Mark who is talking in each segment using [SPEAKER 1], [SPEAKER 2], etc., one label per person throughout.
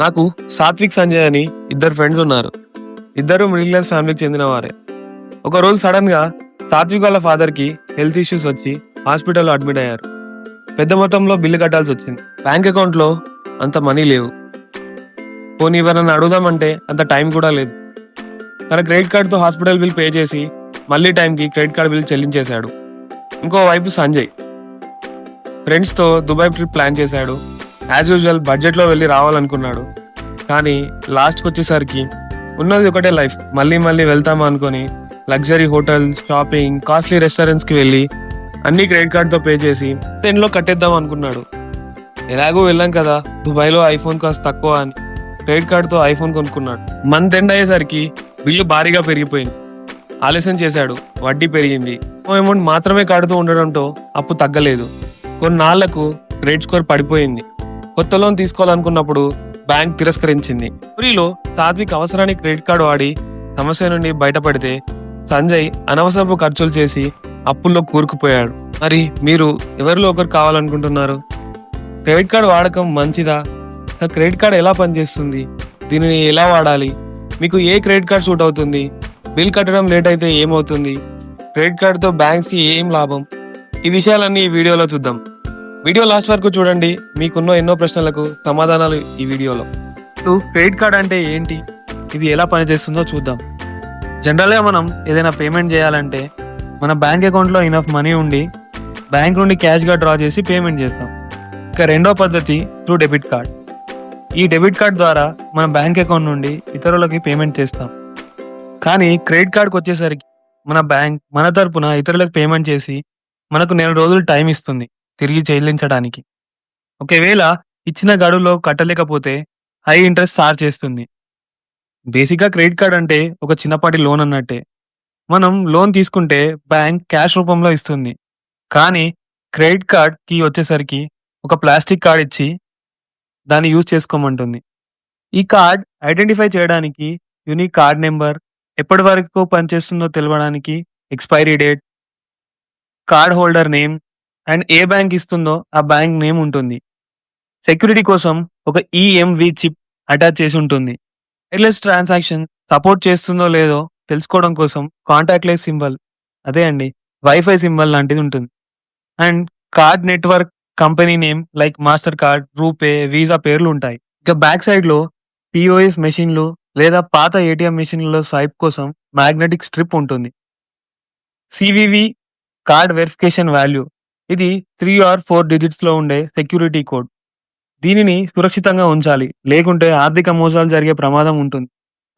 [SPEAKER 1] నాకు సాత్విక్ సంజయ్ అని ఇద్దరు ఫ్రెండ్స్ ఉన్నారు. ఇద్దరు మిడిల్ క్లాస్ ఫ్యామిలీకి చెందిన వారే. ఒకరోజు సడన్గా సాత్విక్ వాళ్ళ ఫాదర్కి హెల్త్ ఇష్యూస్ వచ్చి హాస్పిటల్లో అడ్మిట్ అయ్యారు. పెద్ద మొత్తంలో బిల్లు కట్టాల్సి వచ్చింది. బ్యాంక్ అకౌంట్లో అంత మనీ లేవు. పోనీ ఎవరన్నా అడుగుదామంటే అంత టైం కూడా లేదు. తన క్రెడిట్ కార్డుతో హాస్పిటల్ బిల్ పే చేసి మళ్ళీ టైంకి క్రెడిట్ కార్డు బిల్ చెల్లించేశాడు. ఇంకోవైపు సంజయ్. ఫ్రెండ్స్తో దుబాయ్ ట్రిప్ ప్లాన్ చేశాడు. యాజ్ యూజువల్ బడ్జెట్లో వెళ్ళి రావాలనుకున్నాడు. కానీ లాస్ట్కి వచ్చేసరికి ఉన్నది ఒకటే లైఫ్ మళ్ళీ మళ్ళీ వెళ్తామా అనుకొని లగ్జరీ హోటల్ షాపింగ్ కాస్ట్లీ రెస్టారెంట్స్కి వెళ్ళి అన్ని క్రెడిట్ కార్డ్తో పే చేసి టెన్లో కట్టేద్దాం అనుకున్నాడు. ఎలాగో వెళ్ళాం కదా దుబాయ్లో ఐఫోన్ కాస్త తక్కువ అని క్రెడిట్ కార్డ్తో ఐఫోన్ కొనుక్కున్నాడు. మంత్ ఎండ్ అయ్యేసరికి బిల్లు భారీగా పెరిగిపోయింది. ఆలస్యం చేశాడు వడ్డీ పెరిగింది. అమౌంట్ మాత్రమే కడుతూ ఉండడంతో అప్పు తగ్గలేదు. కొన్నాళ్ళకు క్రెడిట్ స్కోర్ పడిపోయింది. కొత్త లోన్ తీసుకోవాలనుకున్నప్పుడు బ్యాంక్ తిరస్కరించింది. ఊరిలో సాత్విక్ అవసరానికి క్రెడిట్ కార్డు వాడి సమస్య నుండి బయటపడితే సంజయ్ అనవసరపు ఖర్చులు చేసి అప్పుల్లో కూరుకుపోయాడు. మరి మీరు ఎవరిలో ఒకరు కావాలనుకుంటున్నారు? క్రెడిట్ కార్డు వాడకం మంచిదా? క్రెడిట్ కార్డు ఎలా పనిచేస్తుంది? దీనిని ఎలా వాడాలి? మీకు ఏ క్రెడిట్ కార్డ్ సూట్ అవుతుంది? బిల్ కట్టడం లేట్ అయితే ఏమవుతుంది? క్రెడిట్ కార్డుతో బ్యాంక్స్కి ఏం లాభం? ఈ విషయాలన్నీ ఈ వీడియోలో చూద్దాం. వీడియో లాస్ట్ వరకు చూడండి. మీకున్న ఎన్నో ప్రశ్నలకు సమాధానాలు ఈ వీడియోలో. ఇప్పుడు క్రెడిట్ కార్డ్ అంటే ఏంటి? ఇది ఎలా పనిచేస్తుందో చూద్దాం. జనరల్గా మనం ఏదైనా పేమెంట్ చేయాలంటే మన బ్యాంక్ అకౌంట్లో ఇనఫ్ మనీ ఉండి బ్యాంక్ నుండి క్యాష్గా డ్రా చేసి పేమెంట్ చేస్తాం. ఇక రెండో పద్ధతి త్రూ డెబిట్ కార్డ్ ఈ డెబిట్ కార్డ్ ద్వారా మన బ్యాంక్ అకౌంట్ నుండి ఇతరులకి పేమెంట్ చేస్తాం. కానీ క్రెడిట్ కార్డ్కి వచ్చేసరికి మన బ్యాంక్ మన తరపున ఇతరులకు పేమెంట్ చేసి మనకు నెల రోజులు టైం ఇస్తుంది. తిరిగి చెల్లించడానికి. ఒకవేళ ఇచ్చిన గడువులో కట్టలేకపోతే హై ఇంట్రెస్ట్ చార్జ్ చేస్తుంది. బేసిక్గా క్రెడిట్ కార్డ్ అంటే ఒక చిన్నపాటి లోన్ అన్నట్టే. మనం లోన్ తీసుకుంటే బ్యాంక్ క్యాష్ రూపంలో ఇస్తుంది. కానీ క్రెడిట్ కార్డ్కి వచ్చేసరికి ఒక ప్లాస్టిక్ కార్డ్ ఇచ్చి దాన్ని యూజ్ చేసుకోమంటుంది. ఈ కార్డ్ ఐడెంటిఫై చేయడానికి యూనిక్ కార్డ్ నెంబర్ ఎప్పటి వరకు పనిచేస్తుందో తెలవడానికి expiry date card holder name and A bank ఇస్తుందో ఆ బ్యాంక్ నేమ్ ఉంటుంది. సెక్యూరిటీ కోసం ఒక ఈఎంవి చిప్ అటాచ్ చేసి ఉంటుంది. వైర్లెస్ ట్రాన్సాక్షన్ సపోర్ట్ చేస్తుందో లేదో తెలుసుకోవడం కోసం కాంటాక్ట్లెస్ సింబల్ అదే అండి వైఫై సింబల్ లాంటిది ఉంటుంది. And card network company name like Mastercard RuPay Visa పేర్లు ఉంటాయి. ఇక బ్యాక్ సైడ్లో పిఓఎస్ మెషిన్లు లేదా పాత ఏటీఎం మెషిన్లలో స్వైప్ కోసం మ్యాగ్నెటిక్ స్ట్రిప్ ఉంటుంది. సివివి కార్డ్ వెరిఫికేషన్ వాల్యూ ఇది త్రీ ఆర్ ఫోర్ డిజిట్స్లో ఉండే సెక్యూరిటీ కోడ్ దీనిని సురక్షితంగా ఉంచాలి. లేకుంటే ఆర్థిక మోసాలు జరిగే ప్రమాదం ఉంటుంది.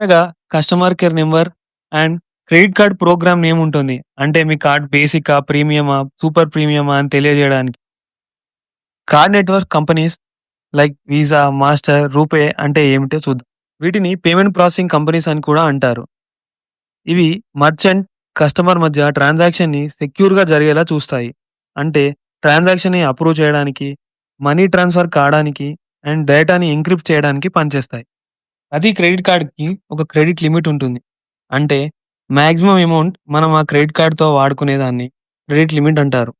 [SPEAKER 1] అనగా customer care number and credit card program name ఉంటుంది. అంటే మీ కార్డ్ బేసికా ప్రీమియమా సూపర్ ప్రీమియమా అని తెలియజేయడానికి. Card network companies like Visa master RuPay అంటే ఏమిటో చూద్దాం. వీటిని పేమెంట్ ప్రాసెసింగ్ కంపెనీస్ అని కూడా అంటారు. ఇవి మర్చెంట్ కస్టమర్ మధ్య ట్రాన్సాక్షన్ని సెక్యూర్గా సెక్యూర్గా జరిగేలా చూస్తాయి. అంటే ట్రాన్సాక్షన్ని అప్రూవ్ చేయడానికి మనీ ట్రాన్స్ఫర్ కావడానికి అండ్ డేటాని ఎంక్రిప్ట్ చేయడానికి పనిచేస్తాయి. అది క్రెడిట్ కార్డ్కి ఒక క్రెడిట్ లిమిట్ ఉంటుంది. అంటే మ్యాక్సిమం అమౌంట్ మనం ఆ క్రెడిట్ కార్డ్తో వాడుకునేదాన్ని క్రెడిట్ లిమిట్ అంటారు.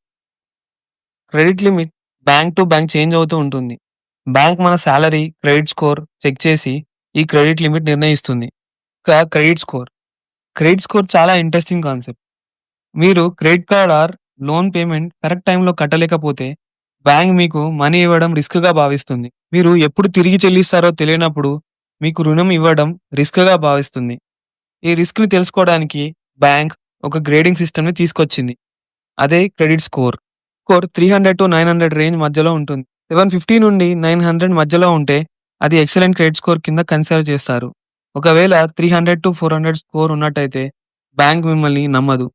[SPEAKER 1] Credit limit bank to bank change అవుతూ ఉంటుంది. బ్యాంక్ మన శాలరీ క్రెడిట్ స్కోర్ చెక్ చేసి ఈ క్రెడిట్ లిమిట్ నిర్ణయిస్తుంది. Credit score. క్రెడిట్ స్కోర్ చాలా ఇంట్రెస్టింగ్ కాన్సెప్ట్. మీరు credit card or loan payment correct టైంలో కట్టలేకపోతే బ్యాంక్ మీకు మనీ ఇవ్వడం రిస్క్గా భావిస్తుంది. మీరు ఎప్పుడు తిరిగి చెల్లిస్తారో తెలియనప్పుడు మీకు రుణం ఇవ్వడం రిస్క్గా భావిస్తుంది. ఈ రిస్క్ని తెలుసుకోవడానికి బ్యాంక్ ఒక గ్రేడింగ్ సిస్టమ్ని తీసుకొచ్చింది. అదే credit score. Score three hundred to nine hundred range మధ్యలో ఉంటుంది. సెవెన్ ఫిఫ్టీ నుండి నైన్ హండ్రెడ్ మధ్యలో ఉంటే అది ఎక్సలెంట్ క్రెడిట్ స్కోర్ కింద కన్సిడర్ చేస్తారు. ఒకవేళ three hundred to four hundred score ఉన్నట్టయితే బ్యాంక్ మిమ్మల్ని నమ్మదు.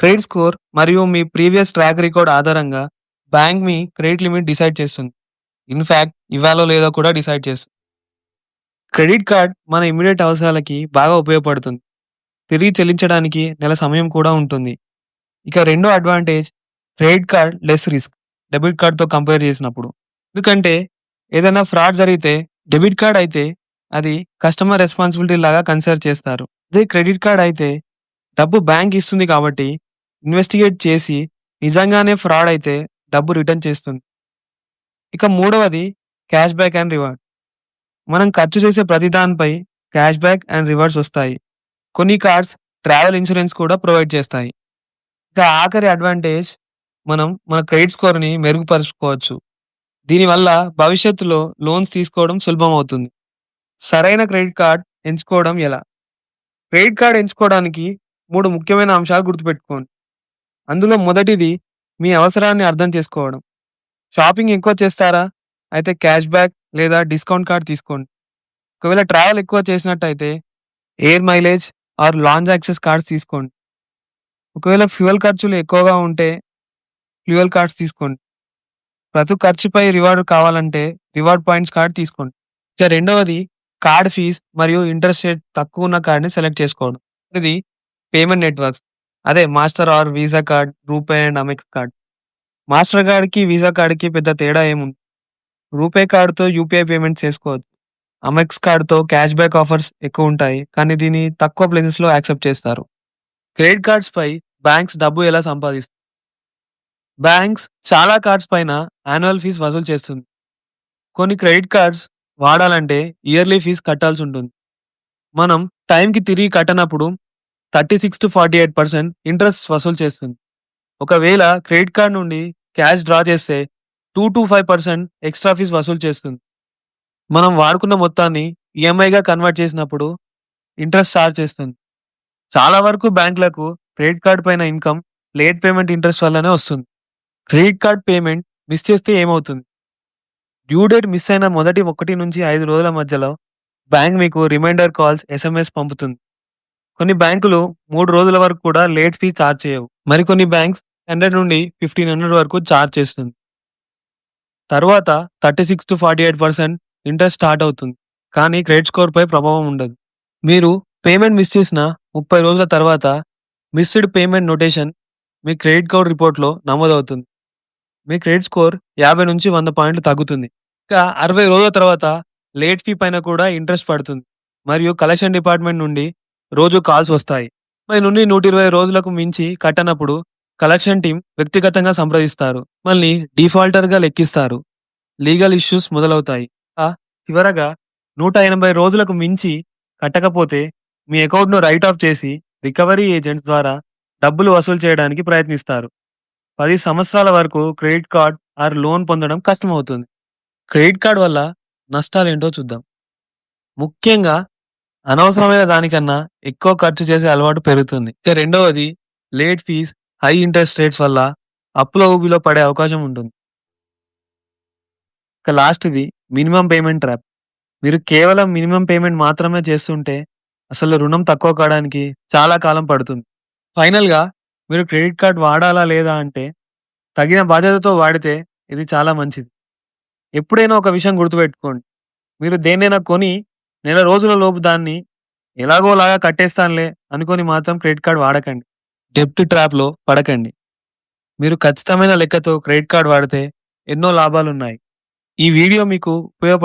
[SPEAKER 1] క్రెడిట్ స్కోర్ మరియు మీ ప్రీవియస్ ట్రాక్ రికార్డ్ ఆధారంగా బ్యాంక్ మీ క్రెడిట్ లిమిట్ డిసైడ్ చేస్తుంది. ఇన్ఫ్యాక్ట్ ఇవ్వాలో లేదో కూడా డిసైడ్ చేస్తుంది. క్రెడిట్ కార్డ్ మన ఇమీడియట్ అవసరాలకి బాగా ఉపయోగపడుతుంది. తిరిగి చెల్లించడానికి నెల సమయం కూడా ఉంటుంది. ఇక రెండో advantage credit card less risk debit కార్డ్తో compare చేసినప్పుడు. ఎందుకంటే ఏదైనా ఫ్రాడ్ జరిగితే డెబిట్ కార్డ్ అయితే అది కస్టమర్ రెస్పాన్సిబిలిటీ లాగా కన్సిడర్ చేస్తారు. అదే క్రెడిట్ కార్డ్ అయితే డబ్బు బ్యాంక్ ఇస్తుంది కాబట్టి ఇన్వెస్టిగేట్ చేసి నిజంగానే ఫ్రాడ్ అయితే డబ్బు రిటర్న్ చేస్తుంది ఇక మూడవది క్యాష్ బ్యాక్ అండ్ రివార్డ్ మనం ఖర్చు చేసే ప్రతి దానిపై క్యాష్ బ్యాక్ అండ్ రివార్డ్స్ వస్తాయి. కొన్ని కార్డ్స్ ట్రావెల్ ఇన్సూరెన్స్ కూడా ప్రొవైడ్ చేస్తాయి. ఇక ఆఖరి అడ్వాంటేజ్ మనం మన క్రెడిట్ స్కోర్‌ని మెరుగుపరుచుకోవచ్చు. దీనివల్ల భవిష్యత్తులో లోన్స్ తీసుకోవడం సులభం అవుతుంది సరైన క్రెడిట్ కార్డ్ ఎంచుకోవడం ఎలా? క్రెడిట్ కార్డ్ ఎంచుకోవడానికి మూడు ముఖ్యమైన అంశాలు గుర్తుపెట్టుకోండి. అందులో మొదటిది మీ అవసరాన్ని అర్థం చేసుకోవడం. షాపింగ్ ఎక్కువ చేస్తారా? అయితే క్యాష్ బ్యాక్ లేదా డిస్కౌంట్ కార్డ్ తీసుకోండి. ఒకవేళ ట్రావెల్ ఎక్కువ చేసినట్టయితే air mileage or lounge access cards తీసుకోండి. ఒకవేళ ఫ్యూయల్ ఖర్చులు ఎక్కువగా ఉంటే ఫ్యూయల్ కార్డ్స్ తీసుకోండి. ప్రతి ఖర్చుపై రివార్డ్ కావాలంటే రివార్డ్ పాయింట్స్ కార్డ్ తీసుకోండి. ఇక రెండవది కార్డ్ ఫీజ్ మరియు ఇంట్రెస్ట్ రేట్ తక్కువ ఉన్న కార్డ్‌ని సెలెక్ట్ చేసుకోవడం. ఇది పేమెంట్ నెట్వర్క్స్ అదే Master or Visa card, RuPay and Amex card. Master కార్డ్‌కి, వీసా కార్డ్‌కి పెద్ద తేడా ఏముంది. రూపే కార్డ్‌తో యూపీఐ పేమెంట్స్ చేసుకోవచ్చు. అమెక్స్ కార్డ్‌తో క్యాష్ బ్యాక్ ఆఫర్స్ ఎక్కువ ఉంటాయి కానీ దీన్ని తక్కువ ప్లేసెస్‌లో యాక్సెప్ట్ చేస్తారు. క్రెడిట్ కార్డ్స్‌పై బ్యాంక్స్ డబ్బు ఎలా సంపాదిస్తాయి? బ్యాంక్స్ చాలా కార్డ్స్ పైన యాన్యువల్ ఫీజ్ వసూలు చేస్తుంది. కొన్ని క్రెడిట్ కార్డ్స్ వాడాలంటే ఇయర్లీ ఫీజు కట్టాల్సి ఉంటుంది. మనం టైంకి తిరిగి కట్టనప్పుడు 36-48% ఇంట్రెస్ట్ వసూలు చేస్తుంది. ఒకవేళ క్రెడిట్ కార్డ్ నుండి క్యాష్ డ్రా చేస్తే 2-5% ఎక్స్‌ట్రా ఫీజ్ వసూలు చేస్తుంది. మనం వాడుకున్న మొత్తాన్ని ఈఎంఐగా కన్వర్ట్ చేసినప్పుడు ఇంట్రెస్ట్ చార్జ్ చేస్తుంది. చాలా వరకు బ్యాంకులకు క్రెడిట్ కార్డ్ పైన ఇన్కమ్ లేట్ పేమెంట్ ఇంట్రెస్ట్ వల్లనే వస్తుంది. క్రెడిట్ కార్డ్ పేమెంట్ మిస్ చేస్తే ఏమవుతుంది? డ్యూ డేట్ మిస్ అయిన మొదటి 1-5 రోజుల మధ్యలో బ్యాంక్ మీకు రిమైండర్ కాల్స్, ఎస్ఎంఎస్ పంపుతుంది. కొన్ని బ్యాంకులు మూడు రోజుల వరకు కూడా లేట్ ఫీ చార్జ్ చేయవు. మరికొన్ని బ్యాంక్స్ 100-1500 వరకు ఛార్జ్ చేస్తుంది. తర్వాత thirty six to forty eight percent interest start అవుతుంది. కానీ క్రెడిట్ స్కోర్‌పై ప్రభావం ఉండదు. మీరు పేమెంట్ మిస్ చేసిన 30 రోజుల తర్వాత మిస్డ్ పేమెంట్ నోటేషన్ మీ క్రెడిట్ కార్డ్ రిపోర్ట్‌లో నమోదవుతుంది. మీ క్రెడిట్ స్కోర్ 50-100 పాయింట్లు తగ్గుతుంది. ఇంకా అరవై రోజుల తర్వాత లేట్ ఫీ పైన కూడా ఇంట్రెస్ట్ పడుతుంది. మరియు కలెక్షన్ డిపార్ట్మెంట్ నుండి రోజు కాల్స్ వస్తాయి. 30-120 రోజులకు మించి కట్టనప్పుడు కలెక్షన్ టీం వ్యక్తిగతంగా సంప్రదిస్తారు. మళ్ళీ డిఫాల్టర్‌గా లెక్కిస్తారు. లీగల్ ఇష్యూస్ మొదలవుతాయి. చివరగా నూట ఎనభై రోజులకు మించి కట్టకపోతే మీ అకౌంట్‌ను రైట్ ఆఫ్ చేసి రికవరీ ఏజెంట్స్ ద్వారా డబ్బులు వసూలు చేయడానికి ప్రయత్నిస్తారు. పది సంవత్సరాల వరకు క్రెడిట్ కార్డ్ ఆర్ లోన్ పొందడం కష్టమవుతుంది. క్రెడిట్ కార్డ్ వల్ల నష్టాలేంటో చూద్దాం. ముఖ్యంగా అనవసరమైన దానికన్నా ఎక్కువ ఖర్చు చేసే అలవాటు పెరుగుతుంది. ఇక రెండవది late fee high interest rates వల్ల అప్పుల ఊబిలో పడే అవకాశం ఉంటుంది. ఇక లాస్ట్‌ది మినిమం పేమెంట్ ట్రాప్. మీరు కేవలం మినిమం పేమెంట్ మాత్రమే చేస్తుంటే అసలు రుణం తక్కువ కావడానికి చాలా కాలం పడుతుంది. ఫైనల్‌గా మీరు క్రెడిట్ కార్డ్ వాడాలా లేదా అంటే తగిన బాధ్యతతో వాడితే ఇది చాలా మంచిది. ఎప్పుడైనా ఒక విషయం గుర్తుపెట్టుకోండి. మీరు దేన్నైనా కొని నెల రోజుల లోపు దాన్ని ఎలాగోలాగా కట్టేస్తానులే అనుకొని మాత్రం క్రెడిట్ కార్డ్ వాడకండి. డెబ్ట్ ట్రాప్‌లో పడకండి. మీరు ఖచ్చితమైన లెక్కతో క్రెడిట్ కార్డ్ వాడితే ఎన్నో లాభాలున్నాయి. ఈ వీడియో మీకు ఉపయోగప